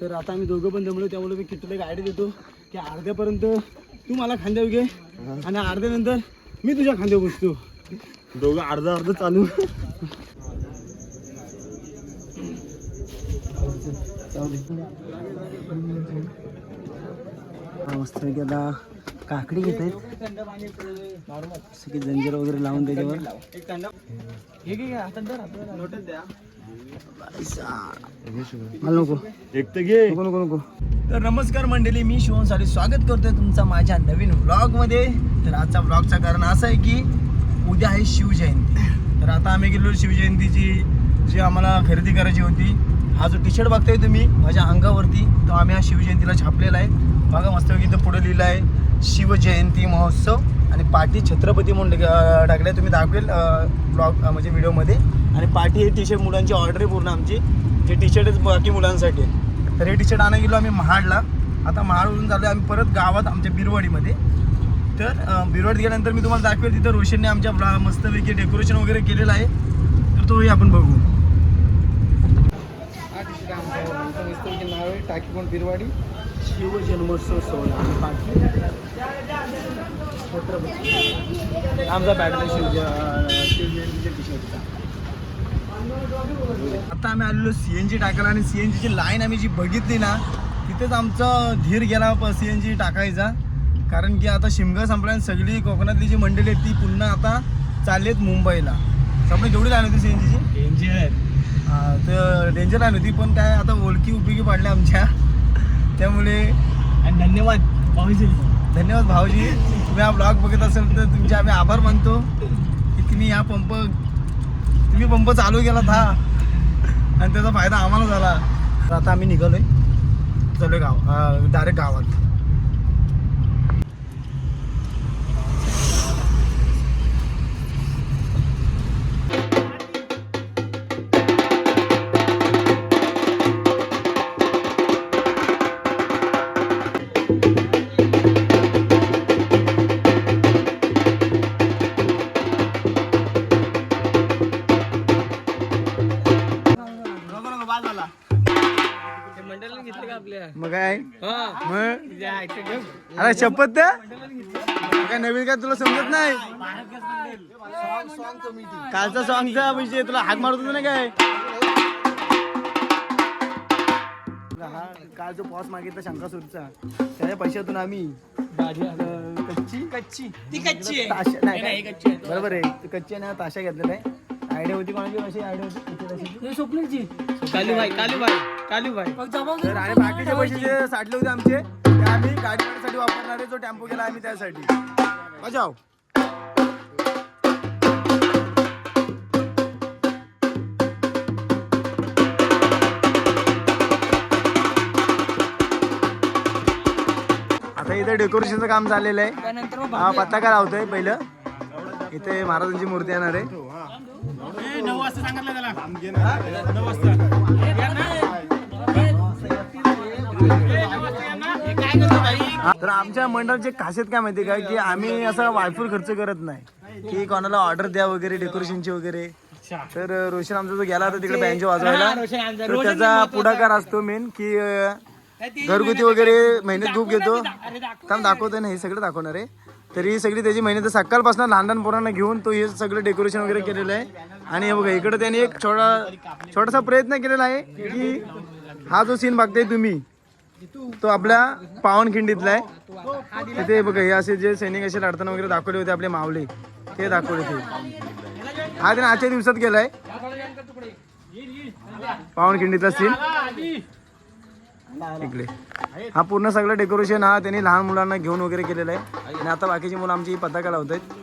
तर आता आम्ही दोघं पण जमलो त्यामुळे मी किट्टूला गाडी देतो की अर्ध्यापर्यंत तू मला खांद्यावर घे आणि अर्ध्यानंतर मी तुझ्या खांद्यावर बसतो दोघं अर्धा अर्ध चालू. मस्त आता काकडी घेत आहेत. सगळी जंजीर वगैरे लावून त्याच्यावर. मला नको एक तर घे नको नको नको तर नमस्कार मंडळी मी शिवणसाठी स्वागत करतोय तुमचा माझ्या नवीन व्लॉगमध्ये तर आजचा व्लॉगचा कारण असं आहे की उद्या आहे शिवजयंती. तर आता आम्ही गेलो शिवजयंतीची जी आम्हाला खरेदी करायची होती. हा जो टी शर्ट बघताय तुम्ही माझ्या अंगावरती तो आम्ही हा शिवजयंतीला छापलेला आहे. बघा मस्तपैकी इथं पुढे लिहिलं आहे शिवजयंती महोत्सव. आणि पाठी छत्रपती म्हणून टाकले तुम्ही दाखवेल ब्लॉग म्हणजे व्हिडिओमध्ये. आणि पाठी हे टी शर्ट मुलांची ऑर्डर आहे पूर्ण आमची. जे टी शर्ट बाकी मुलांसाठी तर हे टी शर्ट आणायला गेलो आम्ही महाडला. आता महाडवरून चाललो आम्ही परत गावात आमच्या बिरवाडीमध्ये. तर अं, बिरवाडीत गेल्यानंतर मी तुम्हाला दाखवेल तिथं रोशनने आमच्या ब्ला- मस्तपैकी डेकोरेशन वगैरे केलेलं आहे. तर तोही आपण बघू. टाकीकोण बिरवाडी शिवजन्मोत्सव सोहळा पाठी छत्रपती आमचा शिवजयंतीच्या टी शर्टचा आता आम्ही आलेलो सी एन जी टाकायला आणि सी एन जीची लाईन आम्ही जी बघितली ना तिथेच आमचा धीर गेला सी एन जी टाकायचा. कारण की आता शिमगा संपला आणि सगळी कोकणातली जी मंडळी आहेत ती पुन्हा आता चाललेत मुंबईला. संपली केवढी लाईन होती सी एन जीची डेंजर तर डेंजर लाईन होती पण काय आता ओळखी उपयोगी पाडल्या आमच्या. त्यामुळे आणि धन्यवाद भाऊजी. धन्यवाद भाऊजी. तुम्ही हा ब्लॉग बघत असेल तर तुमचे आम्ही आभार मानतो की तुम्ही हा पंप तुम्ही पंप चालू केलात हा आणि त्याचा फायदा आम्हाला झाला. तर आता आम्ही निघालोय. चालू गाव डायरेक्ट गावात. अरे शपथ काय नवीन काय तुला समजत नाही? कालचा सॉंगचा विषय तुला हाक मारत होता ना काय? हा काल जो पॉस मागितला शंकासूरचा त्याच्या पैशातून आम्ही कच्ची? कच्ची. ती कच्ची आहे. ताशा नाही नाही. बरोबर आहे. ती कच्ची आणि हा ताशा घेतलेला आहे. आयडिया होती कोणाची? अशी आयडिया होती? स्वप्नीलची. कालूभाई कालूभाई कालूभाई तर आणि बाकीचे पैसे जे साठले होते आमचे ते आम्ही गाडीसाठी वापरणार आहे जो टेम्पो केला आम्ही त्यासाठी. बजाव. आता इथे डेकोरेशनचं काम चाललेलं आहे. हा पताका लावतोय पहिलं. इथे महाराजांची मूर्ती येणार आहे. नऊ वाजता सांगितलं त्याला. नऊ वाजता. तर आमच्या मंडळाची खासियत काय माहिती का? की आम्ही असा वायफुल खर्च करत नाही. की कोणाला ऑर्डर द्या वगैरे डेकोरेशनची वगैरे. तर रोशन आमचा जो गेला होता तिकडे बँजो वाजवायला रोशन आमचा- तर त्याचा पुढाकार असतो मेन की घरगुती वगैरे मेहनत खूप घेतो. काम दाखवतोय ना हे सगळं दाखवणार आहे. तर ही सगळी त्याची मेहनत सकाळपासून लहान लहान पोरांना घेऊन तो हे सगळं डेकोरेशन वगैरे केलेलं आहे. आणि हे बघा इकडे त्याने एक छोटा छोटासा प्रयत्न केलेला आहे की हा जो सीन बघताय तुम्ही तो आपल्या पावनखिंडीतला आहे. तिथे बघा हे असे जे सैनिक असे लढताना वगैरे दाखवले होते आपले मावले ते दाखवले ते हा त्याने आजच्या दिवसात केलाय. पावनखिंडीतला सीन इकडे. हा पूर्ण सगळं डेकोरेशन हा त्यांनी लहान मुलांना घेऊन वगैरे केलेलं आहे. आणि आता बाकीची मुलं आमची पताका लावत आहेत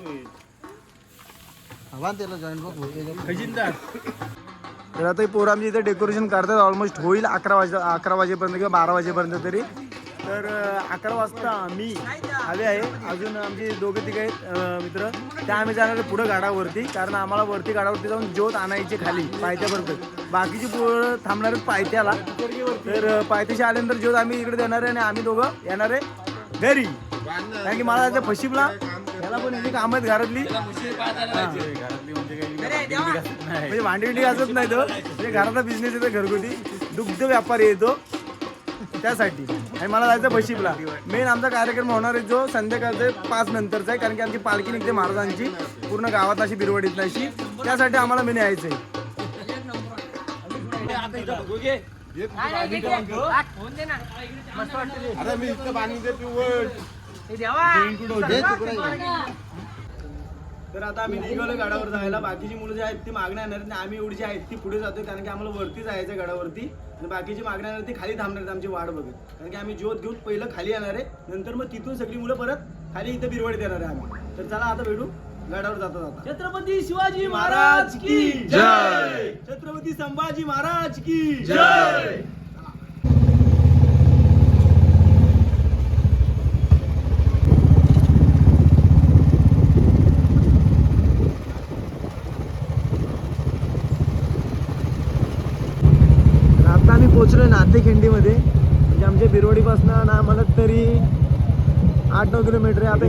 तर आता ही पोरं आमची इथे डेकोरेशन करतात. ऑलमोस्ट होईल अकरा वाजे अकरा वाजेपर्यंत किंवा बारा वाजेपर्यंत तरी. तर अकरा वाजता मी आले आहे. अजून आमचे दोघे तिघे आहेत मित्र. त्या आम्ही जाणार आहे पुढं गाडावरती. कारण आम्हाला वरती गाडावरती जाऊन ज्योत आणायची खाली पायथ्यापर्यंत बाकीची पोरं थांबणार आहेत पायथ्याला. तर पायथ्याशी आल्यानंतर ज्योत आम्ही इकडे देणार आहे आणि आम्ही दोघं येणार आहे घरी. कारण की मला जायचं फशिपला त्याला पण याची कामं आहेत घरातली हा. म्हणजे भांडी घासत नाही तो. म्हणजे घरातला बिझनेस येतो घरगुती. दुग्ध व्यापारी येतो त्यासाठी. आणि मला जायचं बशीपला. मेन आमचा कार्यक्रम होणार आहे जो संध्याकाळचा पाच नंतरचा आहे कारण की आमची पालखी निघते महाराजांची. पूर्ण गावात अशी बिरवडीत अशी. त्यासाठी आम्हाला मेन यायचं आहे. आता मी इथं पाणी देतो. तर आता आम्ही निघालो गडावर जायला. बाकीची मुलं जी आहेत ती मागण्या येणार आणि आम्ही एवढी जी आहेत ती पुढे जातोय. कारण की आम्हाला वरती जायचं गडावरती. आणि बाकीची मागण्या येणार ती खाली थांबणार आमची वाट बघत. कारण की आम्ही ज्योत घेऊन पहिलं खाली येणार आहे. नंतर मग तिथून सगळी मुलं परत खाली इथं बिरवडीत येणार आहे आम्ही. तर चला आता भेटू. गडावर जाता जाता छत्रपती शिवाजी महाराज की जय! छत्रपती संभाजी महाराज की जय तर आता आम्ही पोहोचलोय नातेखिंडीमध्ये म्हणजे आमच्या बिरवडीपासून ना मला तरी आठ नऊ किलोमीटर आहे. आता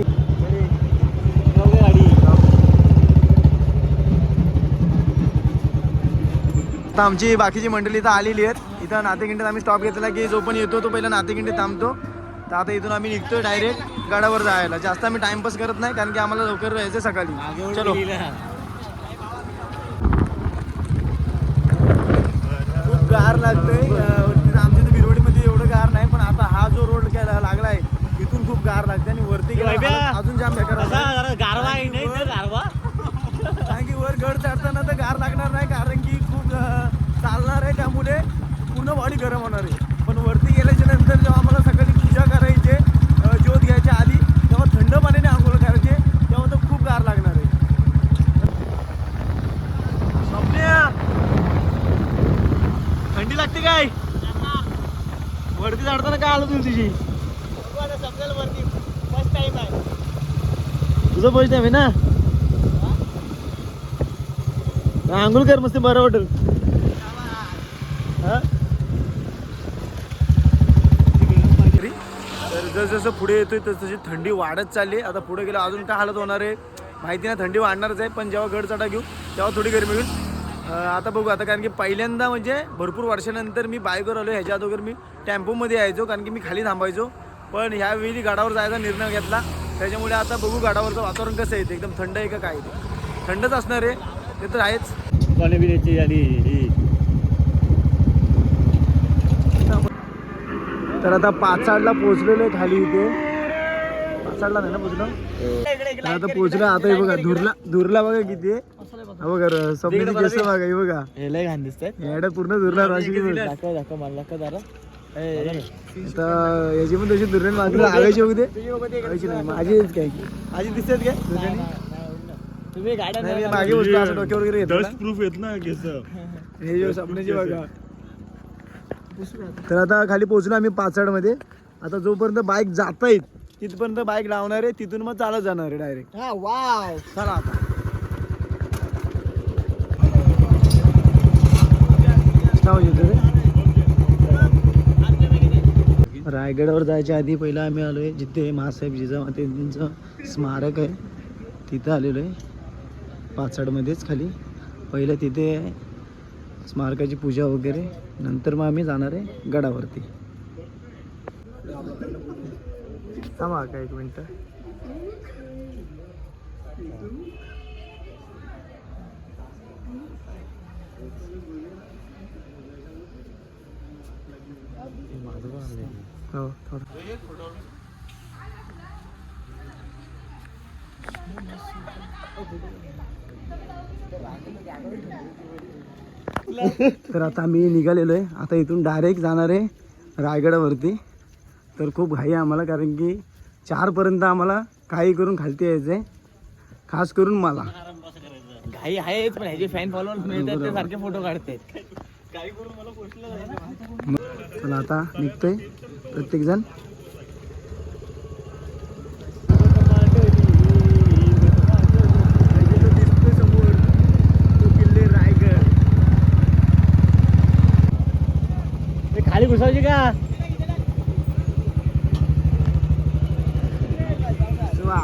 आता आमची बाकीची मंडळी इथं आलेली आहेत. इथं नातेखिंडीत आम्ही स्टॉप घेतला की जो पण येतो तो पहिला नातेखिंडीत थांबतो. तर आता इथून आम्ही निघतोय डायरेक्ट गडावर जायला. जास्त आम्ही टाइमपास करत नाही कारण की आम्हाला लवकर जायचं सकाळी. चलो. खूप गार लागतंय अं, वरती आमच्या इथं बिरवडीमध्ये एवढं गार नाही पण आता हा जो रोड केला लागलाय इथून खूप गार लागते आणि वरती अजून जाम बेकार होतं. कारण की वर गड चढताना तर गार लागणार नाही कारण की खूप चालणार आहे त्यामुळे पूर्ण बॉडी गरम होणार आहे. पण वरती गेल्याच्यानंतर जेव्हा आम्हाला सकाळी पूजा करायचे ज्योत घ्यायच्या आधी तेव्हा थंड पाण्याने आंघोळ करायचे तेव्हा तर खूप गार लागणार आहे. थंडी लागते काय? वरती चढताना काय आलं तुझी? तुझी तुझं फर्स्ट आहे ना. आंघोळ कर मस्त बरं वाटेल. तर जसं जसं पुढे येतोय तस तशी थंडी वाढत चालली आता पुढे गेलं अजून काय हालत होणार आहे? माहिती नाही थंडी वाढणारच आहे. पण जेव्हा गड चढा घेऊ तेव्हा थोडी गरमी होईल. आता बघू आता कारण की पहिल्यांदा म्हणजे भरपूर वर्षानंतर मी बाईकवर आलो ह्याच्या अगोदर मी टेम्पोमध्ये यायचो कारण की मी खाली थांबायचो. पण ह्यावेळी गडावर जायचा निर्णय घेतला. त्याच्यामुळे आता बघू गडावरचं वातावरण कसं आहे ते. एकदम थंड आहे का काय ते. थंडच असणार आहे. ते तर आहेच. तर आता पाचाडला पोहोचलेलो खाली इथे. पाचाडला नाही ना पोहोचलो? तर आता पोहोचलो आता हे बघा धुरला धुरला बघा किती बघा केस बघा हे बघा. पूर्ण धुरला राशी आता याची पण तशी धुरण मागली आगायची वगैरे आगायची नाही माझीच काय माझी दिसतात काय? धुरणी? तुम्ही गाड्या मागे बसलो असं डोक्यावर वगैरे. डस्ट प्रूफ येत ना केस. हे जे स्वप्नाची बघा. तर आता खाली पोहोचलो आम्ही पाचाडमध्ये. आता जोपर्यंत बाईक जाता येत तिथपर्यंत बाईक लावणार आहे तिथून मग चालत जाणार आहे डायरेक्ट वाव. चला आता. नाव येतं रे? रायगडावर जायच्या आधी पहिलं आम्ही आलो आहे जिथे महासाहेब जिजामातेंचं स्मारक आहे. तिथं आलेलो आहे पाचाडमध्येच खाली. पहिलं तिथे स्मारकाची पूजा वगैरे. नंतर मग आम्ही जाणार आहे गडावरती. थांबा का एक मिनटं? हो थोडं. तर आता आम्ही निघालेलो आहे. आता इथून डायरेक्ट जाणार आहे रायगडावरती. तर खूप घाई आहे आम्हाला कारण की चारपर्यंत आम्हाला काही करून खालती यायचं आहे खास करून मला. घाई आहेच पण ह्याचे फॅन फॉलोअर्स मिळतात ते सारखे फोटो काढतात. चला आता निघतोय. प्रत्येकजण? खाली घुसायची का वा.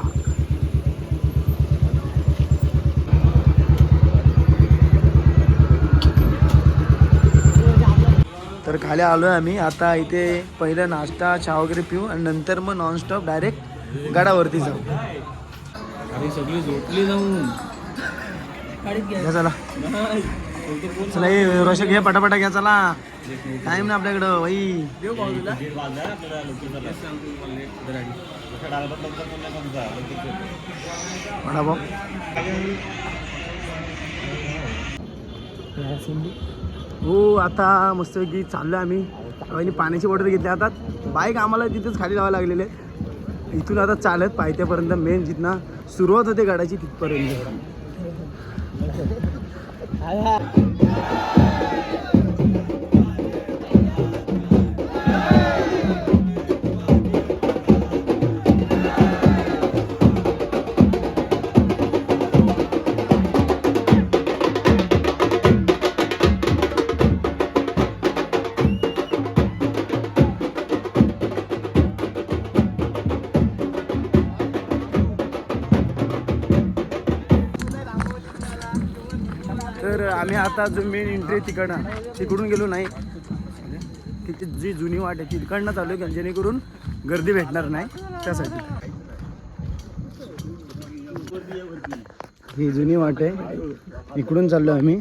तर खाली आलो आहे आम्ही. आता इथे पहिलं नाश्ता चहा वगैरे पिऊ आणि नंतर मग नॉनस्टॉप डायरेक्ट गडावरती जाऊ. अरे सगळी झोपली जाऊन. घ्या चला. चला हे रोशक घ्या पटापटा घ्या चला. टाइम ना आपल्याकडं बाई वडापाव. हो आता मस्तपैकी चाललो आम्ही. आणि पाण्याची बॉटल घेतली आता बाईक आम्हाला तिथेच खाली लावा लागलेले इथून आता चालत पायथ्यापर्यंत मेन जिथनं सुरुवात होते गाडाची तिथपर्यंत. आम्ही आता जो मेन एंट्री तिकडनं तिकडून गेलो नाही. तिथे जी जुनी वाट आहे तिकडनं चालू आहे जेणेकरून गर्दी भेटणार नाही त्यासाठी. ही जुनी वाट आहे इकडून चाललो आम्ही.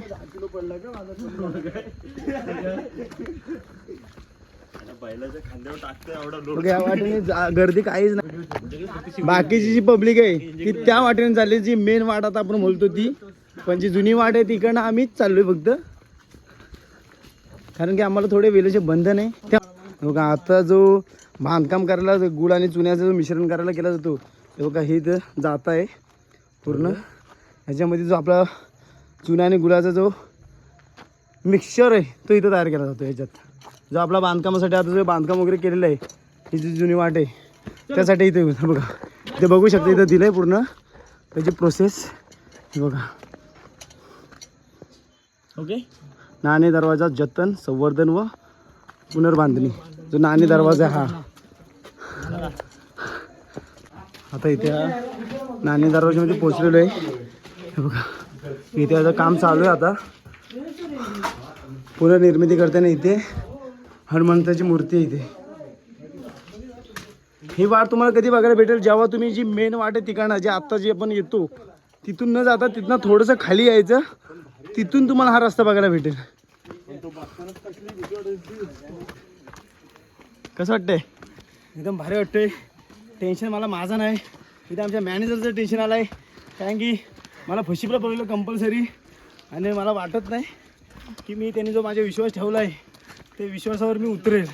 या वाटेने जा- गर्दी काहीच नाही. बाकीची जी पब्लिक आहे ती त्या वाटेने चालली जी मेन वाट आता आपण बोलतो ती. पण जी जुनी वाट आहे तिकडनं आम्हीच चाललोय फक्त. कारण की आम्हाला थोडे वेळेचे बंधन आहे. त्या हो बघा आता जो बांधकाम करायला गुळ आणि चुन्याचं जो मिश्रण करायला केला जातो ते बघा हे इथं जात आहे पूर्ण. ह्याच्यामध्ये जो आपला चुना आणि गुळाचा जो मिक्सचर आहे तो इथं तयार केला जातो ह्याच्यात. जो आपला बांधकामासाठी आता जो बांधकाम वगैरे केलेलं आहे ही जी जुनी वाट आहे त्यासाठी इथे बघा. ते बघू शकता इथं दिलं आहे पूर्ण. त्याची प्रोसेस बघा. ओके? नाणे दरवाजा जतन संवर्धन व पुनर्बांधणी. जो नाणे दरवाजा हा. आता इथे नाणे दरवाजामध्ये पोचलेलो आहे. हे बघा. इथे आता काम चालू आहे आता. पुनर्निर्मिती करताना इथे हनुमंताची मूर्ती आहे इथे. ही वाट तुम्हाला कधी बघायला भेटेल. जेव्हा तुम्ही जी मेन वाट आहे तिकडनं जे आत्ता जी आपण येतो तिथून न जाता तिथनं थोडंसं खाली यायचं. तिथून तुम्हाला हा रस्ता बघायला भेटेल. कसं वाटतंय? एकदम भारी वाटतंय. टेन्शन मला माझं नाही. इथे आमच्या मॅनेजरचं टेन्शन आलं आहे कारण की मला फशीपला पडलेलं कंपल्सरी आणि मला वाटत नाही की मी त्यांनी जो माझा विश्वास ठेवला आहे ते विश्वासावर मी उतरेल.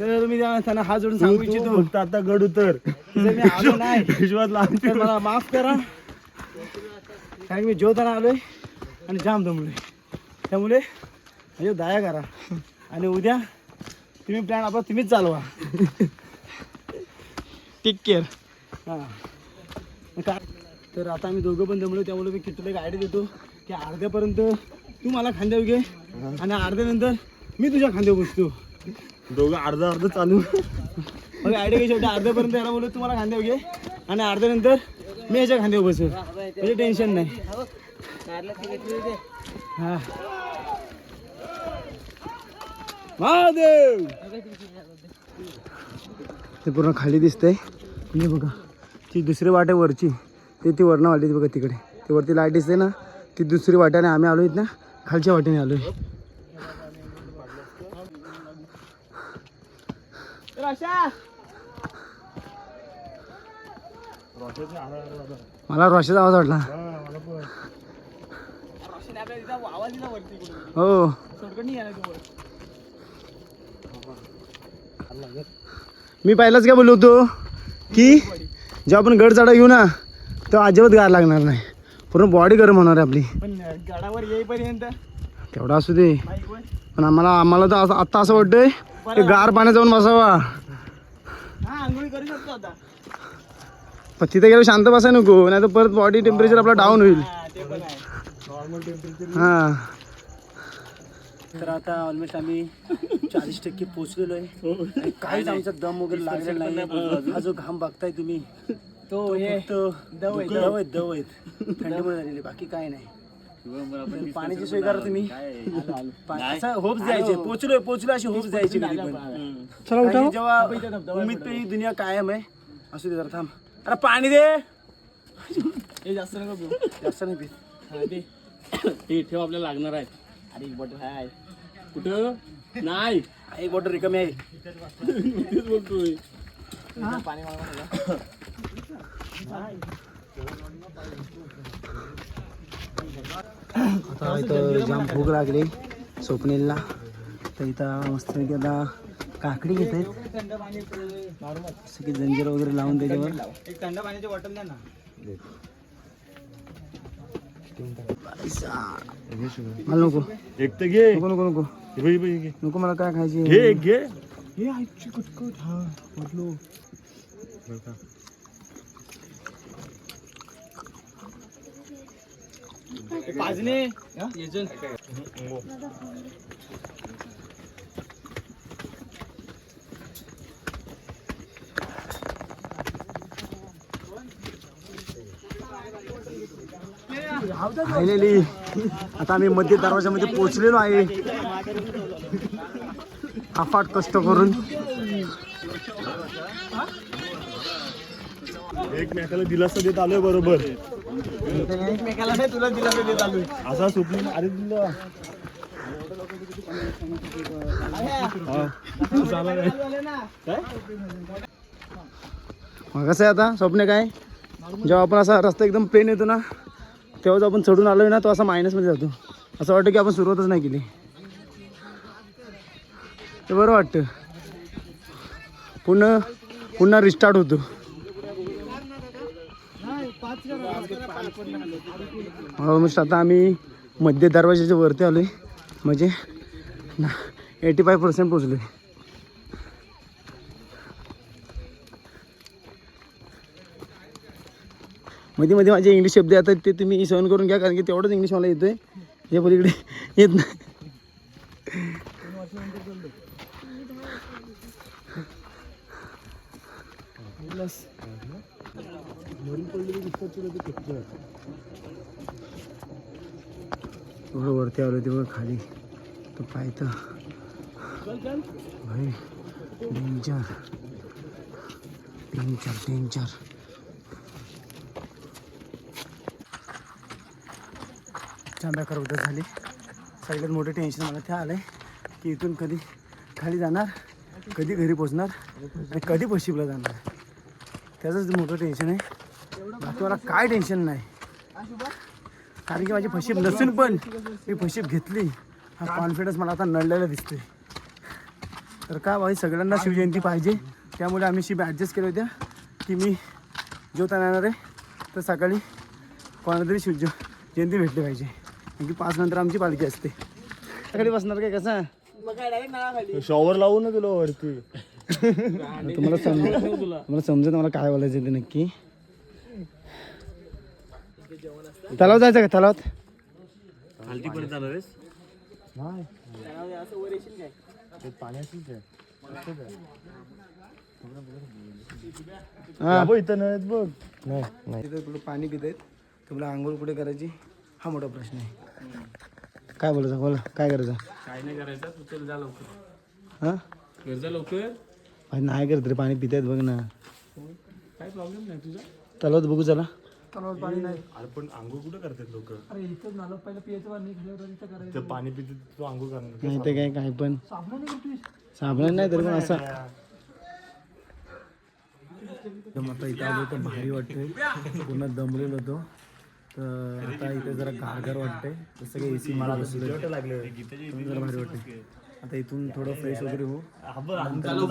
तर मी त्या- त्यांना हात जोडून सांगू इच्छितो. फक्त आता गड उतर. जर मी आलो नाही. विश्वास मला माफ करा. कारण मी जेवताना आलोय. आणि जाम दमलोय. त्यामुळे म्हणजे दया करा. आणि उद्या तुम्ही प्लॅन आपला तुम्हीच चालवा. टेक केअर हां. का तर आता आम्ही दोघं पण जमलो त्यामुळे मी किट्टूला गाडी देतो की अर्ध्यापर्यंत तू मला खांद्यावर घे आणि अर्ध्यानंतर मी तुझ्या खांद्यावर बसतो. दोघं अर्धा अर्ध चालू. मग आयडिया घे शेवटी अर्ध्यापर्यंत याला बोलू तुम्हाला खांद्यावर घे आणि अर्ध्यानंतर मी याच्या खांद्यावर बसेल म्हणजे टेन्शन नाही. महादेव ते पूर्ण खाली दिसतंय. म्हणजे बघा ती दुसरी वाट आहे वरची. ते ती वरणं वाटली बघा तिकडे. ते वरती लाइट दिसते ना ती दुसरी वाट्याने आम्ही आलो ना खालच्या वाटेने आलो मला रोशाचा आवाज वाटला. हो. मी पहिलाच काय बोललो होतो की जेव्हा आपण गड चढा घेऊ ना तेव्हा अजिबात गार लागणार नाही. पूर्ण बॉडी गरम होणार आहे आपली. गडावर येईपर्यंत तेवढा असू दे. पण आम्हाला आम्हाला तर आत्ता असं वाटतंय की गार पाण्यात जाऊन बसावा. पण तिथे गेलो शांत बसाय नको नाही तर परत बॉडी टेम्परेचर आपला डाऊन होईल. हा. तर आता ऑलमोस्ट आम्ही चाळीस टक्के पोचलेलो आहे आणि काहीच आमचा दम वगैरे लागलेला नाही हा जो घाम बघताय तुम्ही तो फक्त दव आहेत दव आहेत दव. आहेत थंडीमुळे झालेली बाकी काय नाही. पाण्याची सोय करा तुम्ही. होप्स द्यायचे. पोचलोय पोचलो अशी उठा आणि जेव्हा उम्मीद पे ही दुनिया कायम आहे. असू दे जरा थांब. अरे पाणी दे. हे जास्त नको जास्त नाही हा. हे ठेव आपल्याला लागणार आहे अरे एक बॉटल आहे कुठं? नाही. एक बॉटल रिकामी आहे. तेच बोलतोय. पाणी आता इथं जाम भूक लागली स्वप्नीलला. तर इथं मस्त आता काकडी घेत आहेत. थंड पाणी नॉर्मल सगळे जंजीर वगैरे लावून त्याच्यावर. एक थंड पाण्याची बॉटल द्या ना. मला नको एक तर घे नको मला काय खायची घे घे हे आईची कटकट हा? म्हटलो पाजणे राहिलेली आता आम्ही मध्य दरवाजामध्ये पोहोचलेलो आहे. अफाट कष्ट करून. एकमेकाला दिलासा देत आलोय बरोबर. एकमेकाला नाही तुला दिला देत आलोय. असा स्वप्न अरे दिला मग कसं आहे आता? स्वप्न काय? जेव्हा आपण असा रस्ता एकदम प्लेन येतो ना तेव्हाच आपण चढून आलोय ना तो असा मायनसमध्ये जातो. असं वाटतं की आपण सुरुवातच नाही केली. ते बरं वाटतं. पुन्हा पुन्हा रिस्टार्ट होतो. हो, ऑलमोस्ट आता आम्ही मध्य दरवाजाच्या वरती आलो आहे म्हणजे ना एटी फाय पर्सेंट पोचलो आहे मध्ये मध्ये माझे इंग्लिश शब्द येतात ते तुम्ही सहन करून घ्या कारण की तेवढंच इंग्लिश मला येतोय. हे पलीकडे येत नाही. एवढं वरती आलो तेवढं खाली. तो पायथं भाई तीन चार तीन चार तीन चार चांदाकर उद्या झाली. सगळ्यात मोठं टेन्शन मला ते आलं आहे की इथून कधी खाली जाणार कधी घरी पोचणार आणि कधी पशिपला जाणार. त्याचंच मोठं टेन्शन आहे. बाकी मला काय टेन्शन नाही. कारण की माझी फशीप नसून पण मी फशीप घेतली. हा कॉन्फिडन्स मला आता नडलेला दिसतोय. तर का भाई सगळ्यांना शिवजयंती पाहिजे. त्यामुळे आम्ही शिप ॲडजस्ट केल्या होत्या की मी जेवता येणार आहे. तर सकाळी कोणाला तरी शिवज जयंती भेटली पाहिजे. की पाच नंतर आमची पालखी असते. सकाळी बसणार काय कसं? मग काय डायरेक्ट ना खाली शॉवर लावू ना तुला वरती. तुम्हाला समज तुम्हाला समजत मला काय बोलायचं ते नक्की. तलाव जायचं का तलावात? हा. बघ इथं नाही बघ. नाही कुठं पाणी पित आहेत? तुम्हाला आंघोळ कुठे करायची? हा मोठा प्रश्न आहे. काय बोलायचं बोला. काय करायचं? काय नाही करायचं. तू चल जा लवकर. हा? घर जा लवकर. नाही करत रे पाणी पितायत बघ ना. काय प्रॉब्लेम नाही तुझा? तलावात बघू चला. तलावात पाणी नाही. अरे पण आंघोळ कुठं करतात लोक? अरे इथं नालं पहिलं पियाचं पाणी इथं करायचं. ते पाणी पिते तू आंघोळ करणार नाही ते काय काय पण. साबण नाही तरी पण असं. आता इथं आलो तर भारी वाटतंय. पूर्ण दमलेलो होतो. तर आता इथे जरा गारगार वाटतंय. जसं काही एसी मला बसलं लागले जरा भारी वाटतंय. आता इथून थोडं फ्रेश वगैरे होऊ.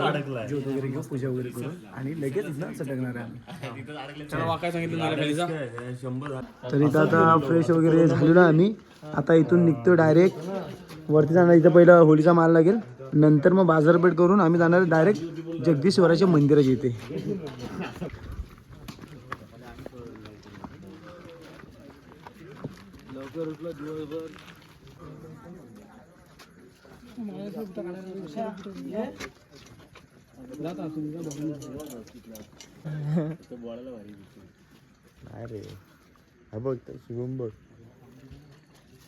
अडकलाय. ज्योत वगैरे घेऊ पूजा वगैरे करू. आणि लगेच इथं सटकणार आहे मला शंभर तर इथं आता फ्रेश वगैरे झालेलो आम्ही. आता इथून निघतो डायरेक्ट वरती जाणार इथं पहिलं होळीचा माल लागेल. नंतर मग बाजारपेठ करून आम्ही जाणार डायरेक्ट जगदीश्वराच्या मंदिराच्या इथे. अरे. हा बघ ते शिवम बघ.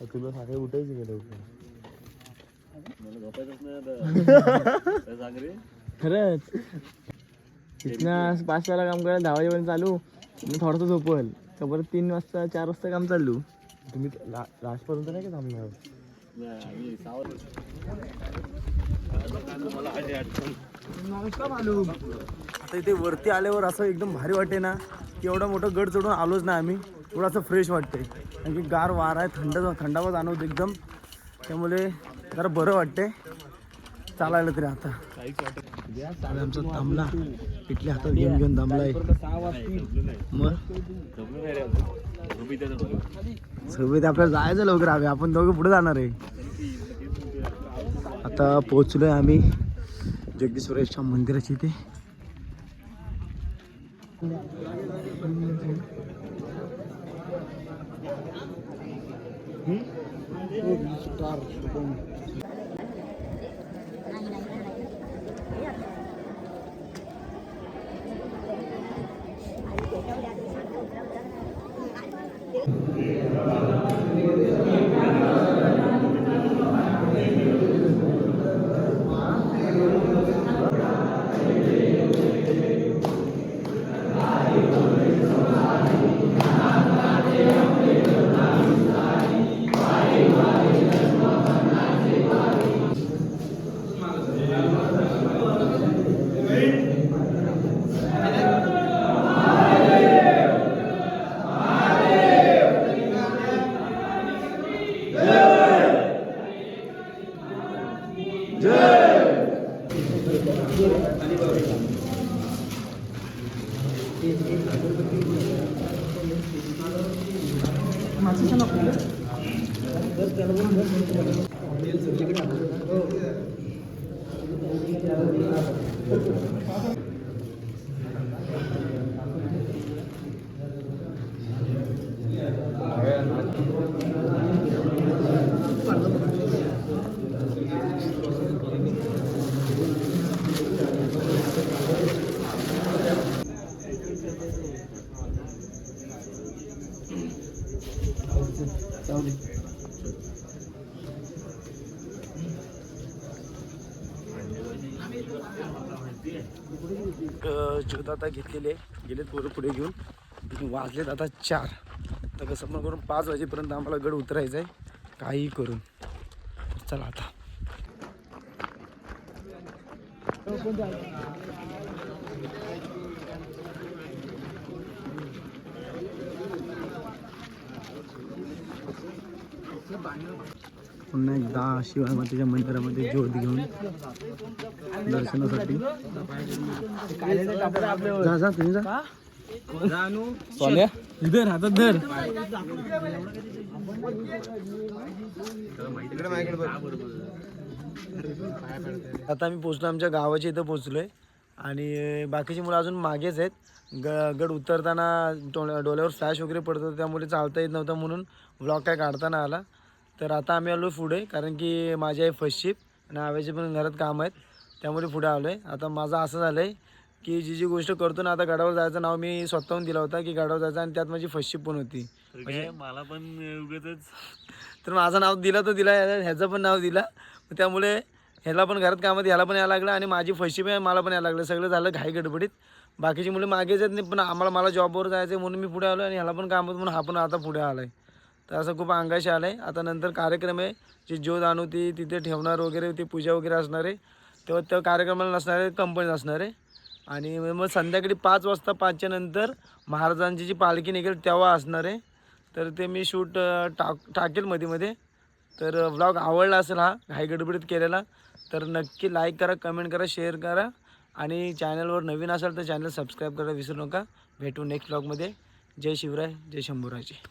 तुला सकाळी उठायचं गेलं खरंच. तिथनं पाच वाजता काम करायला दहा वाजेपर्यंत चालू. थोडंसं झोपल. का परत तीन वाजता चार वाजता काम चालू. तुम्ही लास्ट पर्यंत नाही का थांबणार? आता इथे वरती आल्यावर असं एकदम भारी वाटते ना की एवढा मोठा गड चढून आलोच ना आम्ही. थोडंसं फ्रेश वाटते. कारण की गार वारा आहे थंड थंडावा जाणवतो एकदम. त्यामुळे जरा बरं वाटते. चालायला तरी आता. आमचा थांबला. पिटले हातात घेऊन घेऊन थांबलाय. मग? सगळे आपल्याला जायचं लवकर हवे आपण दोघं पुढे जाणार आहे. आता पोहोचलोय आम्ही जगदीश्वरेशच्या मंदिराच्या इथे. जगद आता घेतलेले गेलेत पोरं पुढे घेऊन. वाजलेत आता चार. तर कसं पण करून पाच वाजेपर्यंत आम्हाला गड उतरायचं आहे. काही करून चला आता. पुन्हा एकदा शिवाय मातेच्या मंदिरामध्ये ज्योत घेऊन दर्शनासाठी. जा जा तुम्ही जा. सोन्या इधर हातात धर. आता आम्ही पोचलो आमच्या गावाच्या इथं पोचलोय. आणि बाकीची मुलं अजून मागेच आहेत. ग गड उतरताना डोल्यावर डोळ्यावर फ्लॅश वगैरे पडत होतं त्यामुळे चालता येत नव्हतं म्हणून ब्लॉक काय काढताना आला. तर आता आम्ही आलो पुढे कारण की माझी आहे फर्स्ट शिप आणि आव्याचे पण घरात काम आहेत त्यामुळे पुढे आलो आहे आता माझं असं झालं आहे की जी जी गोष्ट करतो ना आता गडावर जायचं नाव मी स्वतःहून दिला होता की गडावर जायचं आणि त्यात माझी फर्स्ट शिप पण होती. म्हणजे मला पण उगतच तर माझं नाव दिलं तर दिला ह्या- ह्याचं पण नाव दिला. त्यामुळे ह्याला पण घरात कामात ह्याला पण यायला लागलं आणि माझी फशी पण मला पण यायला लागलं. सगळं झालं घाई गडबडीत. बाकीची मुलं मागेच आहेत नाही पण आम्हाला मला जॉबवर जायचं आहे म्हणून मी पुढे आलो आणि ह्याला पण कामात म्हणून हा पण आता पुढे आला आहे तर असं खूप अंगाशी आलं आहे आता नंतर कार्यक्रम आहे. जी ज्योत आणू ती तिथे ठेवणार वगैरे ती पूजा वगैरे असणार आहे. तेव्हा त्या कार्यक्रमाला नसणार आहे कंपनीत असणार आहे. आणि मग संध्याकाळी पाच वाजता पाचच्या नंतर महाराजांची जी पालखी निघेल तेव्हा असणार आहे. तर ते मी शूट टाक टाकेल मध्ये मध्ये. तर व्लॉग आवडला असेल हा घाईगडबडीत केलेला तर नक्की लाईक करा कमेंट करा शेअर करा. आणि चॅनलवर नवीन असाल तर चॅनल सबस्क्राईब करायला विसरू नका. भेटू नेक्स्ट व्लॉगमध्ये जय शिवराय जय शंभूराजी.